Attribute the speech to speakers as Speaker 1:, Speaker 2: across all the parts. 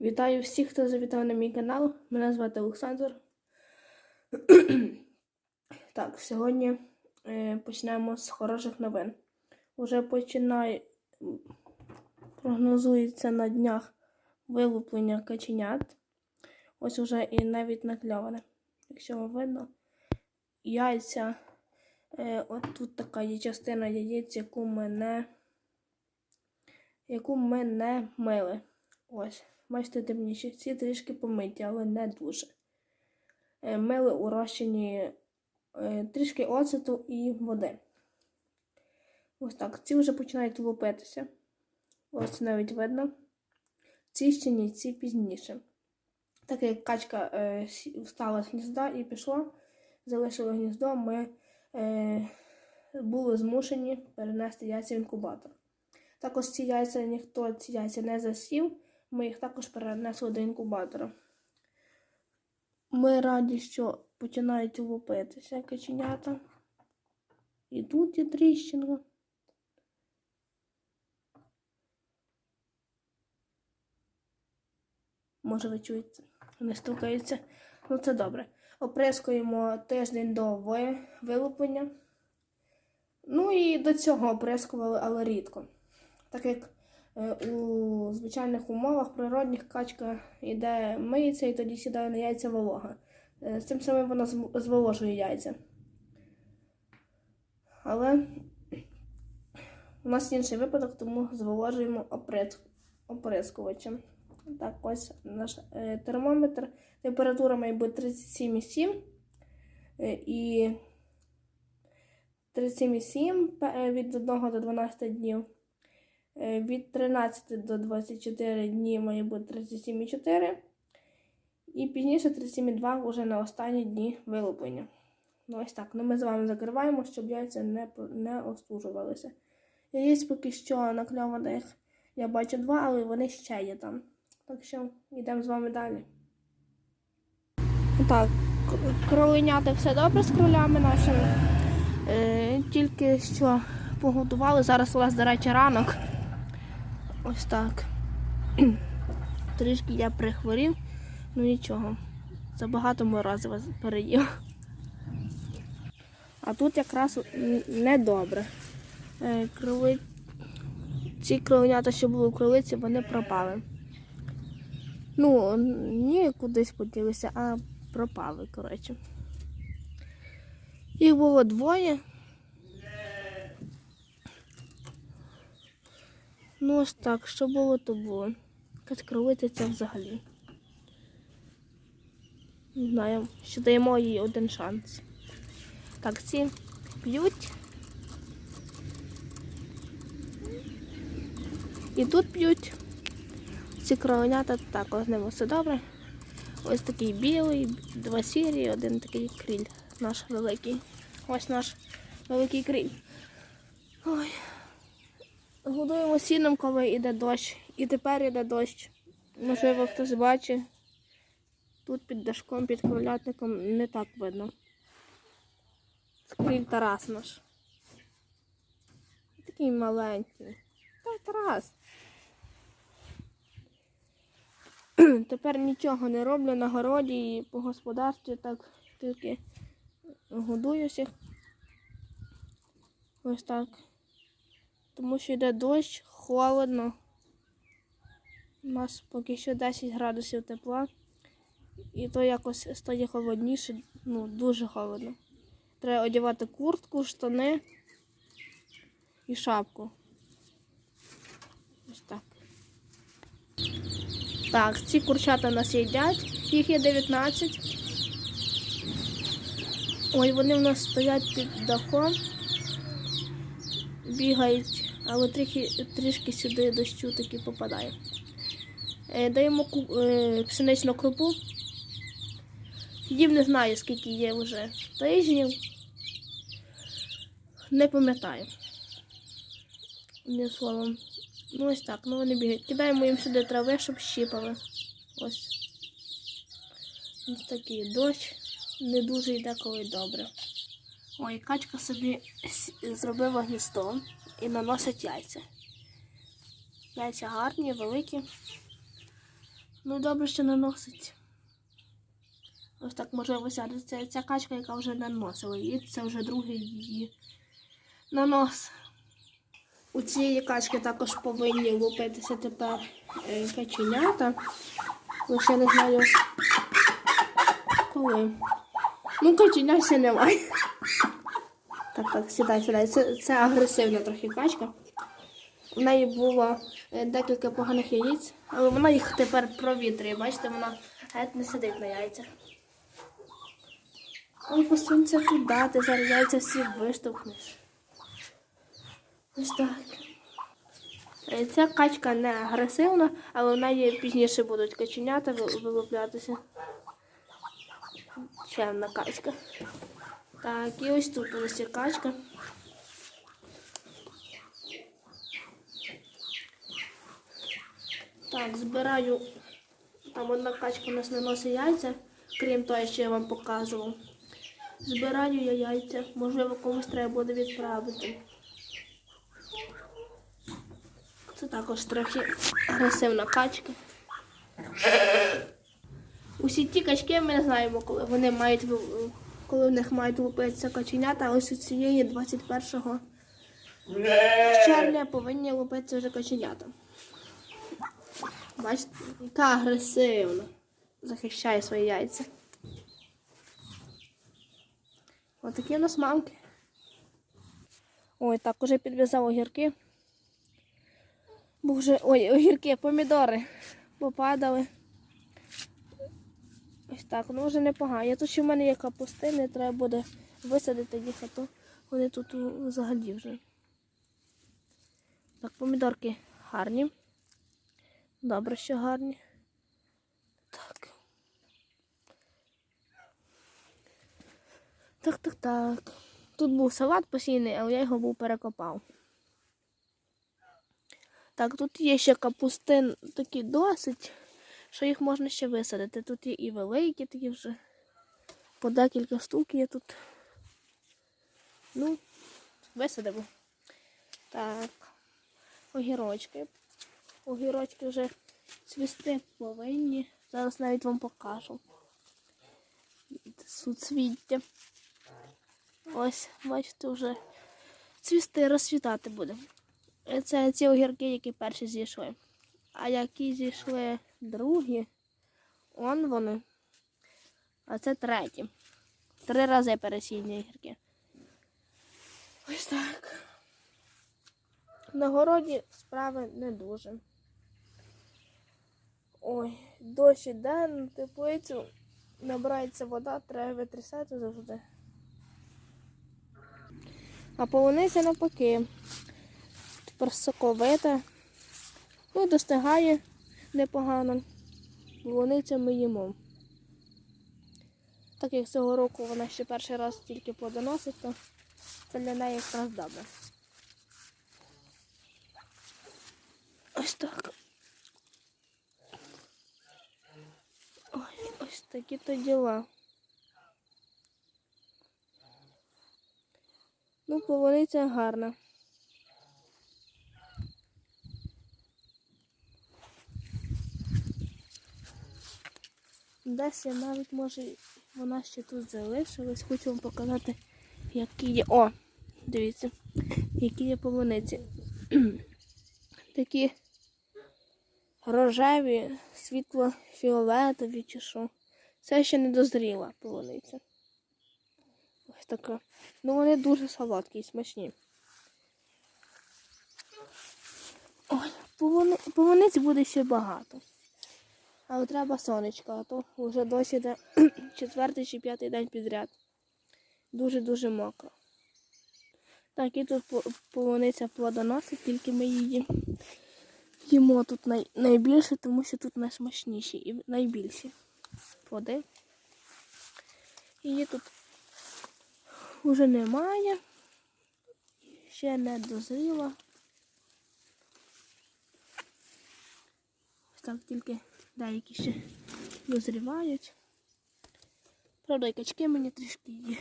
Speaker 1: Вітаю всіх, хто завітав на мій канал. Мене звати Олександр. так, сьогодні е, почнемо з хороших новин. Уже починає прогнозується на днях вилуплення каченят. Ось уже і навіть накльоване. Якщо вам видно, яйця. Е, от тут така є частина яєць, яку ми не, яку ми не мили. Ось. Бачите, темніші. Ці трішки помиті, але не дуже. Е, Мили у розчині е, трішки оцету і води. Ось так. Ці вже починають лупитися. Ось навіть видно. Ці ще ні, ці пізніше. Так як качка е, встала з гнізда і пішла, залишила гніздо, ми е, були змушені перенести яйця в інкубатор. Також ці яйця ніхто ці яйця не засів, ми їх також перенесли до інкубатора. Ми раді, що починають лупитися каченята. І тут є тріщинка. Може, ви чуєте, вони стукаються. Ну, це добре. Оприскуємо тиждень до вилуплення. Ну і до цього оприскували, але рідко. Так як у звичайних умовах природних качка йде миється і тоді сідає на яйця волога. Е, З цим самим вона зволожує яйця. Але у нас інший випадок, тому зволожуємо оприскувачем. Так, ось наш е, термометр. Температура має бути 37,7 е, і 37,7 е, від 1 до 12 днів. Е, Від 13 до 24 дні має бути 37,4. І пізніше 37,2 вже на останні дні вилуплення. Ну ось так. Ну ми з вами закриваємо, щоб яйця не, не остужувалися. Яєць поки що накльованих я бачу два, але вони ще є там. Так що йдемо з вами далі. Так, кроленята все добре з кролями нашими. Е, тільки що погодували. Зараз у нас, до речі, ранок. Ось так. Трішки я прихворів, ну нічого. Забагато морозива переїв. А тут якраз недобре. Е, кроли... Ці кроленята, що були у кролиці, вони пропали. Ну, ні, кудись поділися, а пропали, коротше. Їх було двоє. Ну, ось так, що було, то було. Якась це взагалі. Не знаю, що даємо їй один шанс. Так, ці п'ють. І тут п'ють. Ці кровенята також з все добре. Ось такий білий, два сірі, один такий кріль наш великий. Ось наш великий кріль. Ой. Годуємо сіном, коли йде дощ. І тепер йде дощ. Можливо, хтось бачить. Тут під дашком, під кролятником не так видно. Скріль Тарас наш. Такий маленький. Та Тарас. Тепер нічого не роблю на городі і по господарстві так тільки годую всіх. Ось так. Тому що йде дощ, холодно. У нас поки що 10 градусів тепла. І то якось стає холодніше, ну дуже холодно. Треба одягати куртку, штани і шапку. Ось так. Так, ці курчата нас їдять, їх є 19. Ой, вони в нас стоять під дахом, бігають, але трохи, трішки сюди дощу таки попадає. Е, даємо е, пшеничну крупу. Їм не знаю, скільки є вже тижнів. Не пам'ятаю. Не словом. Ну ось так, ну вони бігають. Кидаємо їм сюди трави, щоб щипали. Ось. Ось такий дощ. Не дуже йде коли добре. Ой, качка собі зробила гніздо і наносить яйця. Яйця гарні, великі. Ну, добре, що наносить. Ось так сяде. Це ця качка, яка вже наносила її. Це вже другий її нанос. У цієї качки також повинні лупитися тепер е, каченята. Лише не знаю коли. Ну, каченят ще немає. Так, так, сідай, сідай. Це, це агресивна трохи качка. У неї було е, декілька поганих яєць, але вона їх тепер провітрює. Бачите, вона геть не сидить на яйцях. Ой, посунься туди, ти зараз яйця всі виштовхнеш. Ось так. Е, Ця качка не агресивна, але в неї пізніше будуть каченята вилуплятися. Ще одна качка. Так, і ось тут ось ця качка. Так, збираю. Там одна качка у нас не носить яйця, крім того, що я вам показував. Збираю я яйця, можливо, комусь треба буде відправити. Це також трохи агресивна качка. Усі ті качки ми не знаємо, коли вони мають коли в них мають лупитися каченята, ось у цієї 21 червня повинні лупитися вже каченята. Бачите, яка агресивна. Захищає свої яйця. Отакі у нас мамки. Ой, так, уже підв'язав огірки. Бо вже. Ой, огірки, помідори попадали. Так, ну вже непогано. Я тут ще в мене є капустини, треба буде висадити їх, а то вони тут взагалі вже. Так, помідорки гарні. Добре, що гарні. Так. Так, так, так. Тут був салат посійний, але я його був перекопав. Так, тут є ще капустин такі досить, що їх можна ще висадити. Тут є і великі такі вже. По декілька штук є тут. Ну, висадимо. Так. Огірочки. Огірочки вже цвісти повинні. Зараз навіть вам покажу. Суцвіття. Ось, бачите, вже цвісти розцвітати буде. Це ці огірки, які перші зійшли. А які зійшли другі, он вони. А це треті. Три рази пересінні огірки. Ось так. На городі справи не дуже. Ой, дощ іде на теплицю, набирається вода, треба витрясати завжди. А полуниця навпаки. Тепер. Ну, достигає непогано. Полуниця ми їмо. Так як цього року вона ще перший раз тільки плодоносить, то це для неї якраз добре. Ось так. Ой, ось такі то діла. Ну, полуниця гарна. Десь навіть може вона ще тут залишилась. Хочу вам показати, які є. О, дивіться, які є полуниці. Такі рожеві, світло-фіолетові чи що. Це ще не дозріла полуниця. Ось така. Ну вони дуже солодкі і смачні. Ой, полуни... полуниць буде ще багато. Але треба сонечко, а то вже досі йде четвертий чи п'ятий день підряд. Дуже-дуже мокро. Так, і тут полуниця плодоносить, тільки ми її їмо тут най... найбільше, тому що тут найсмачніші і найбільші плоди. Її тут вже немає. Ще не дозріла. Так тільки деякі ще дозрівають. Правда, і качки мені трішки є.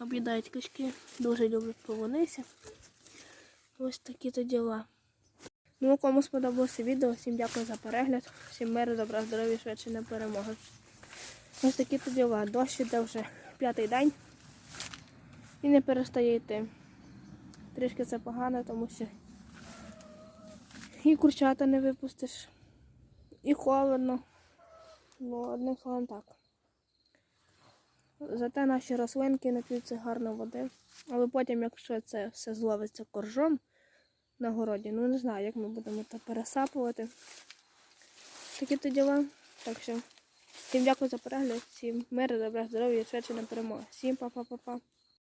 Speaker 1: Об'їдають качки, дуже люблять полунися. Ось такі то діла. Ну, кому сподобалося відео, всім дякую за перегляд. Всім миру, добра, здоров'я, швидше на перемоги. Ось такі то діла. Дощ іде вже п'ятий день і не перестає йти. Трішки це погано, тому що і курчата не випустиш, і холодно. Ну, одним словом так. Зате наші рослинки нап'ються гарно води. Але потім, якщо це все зловиться коржом на городі, ну не знаю, як ми будемо це пересапувати. Такі то діла. Так що всім дякую за перегляд, всім миру, добра, здоров'я, швидше на перемогу. Всім па-па-па-па.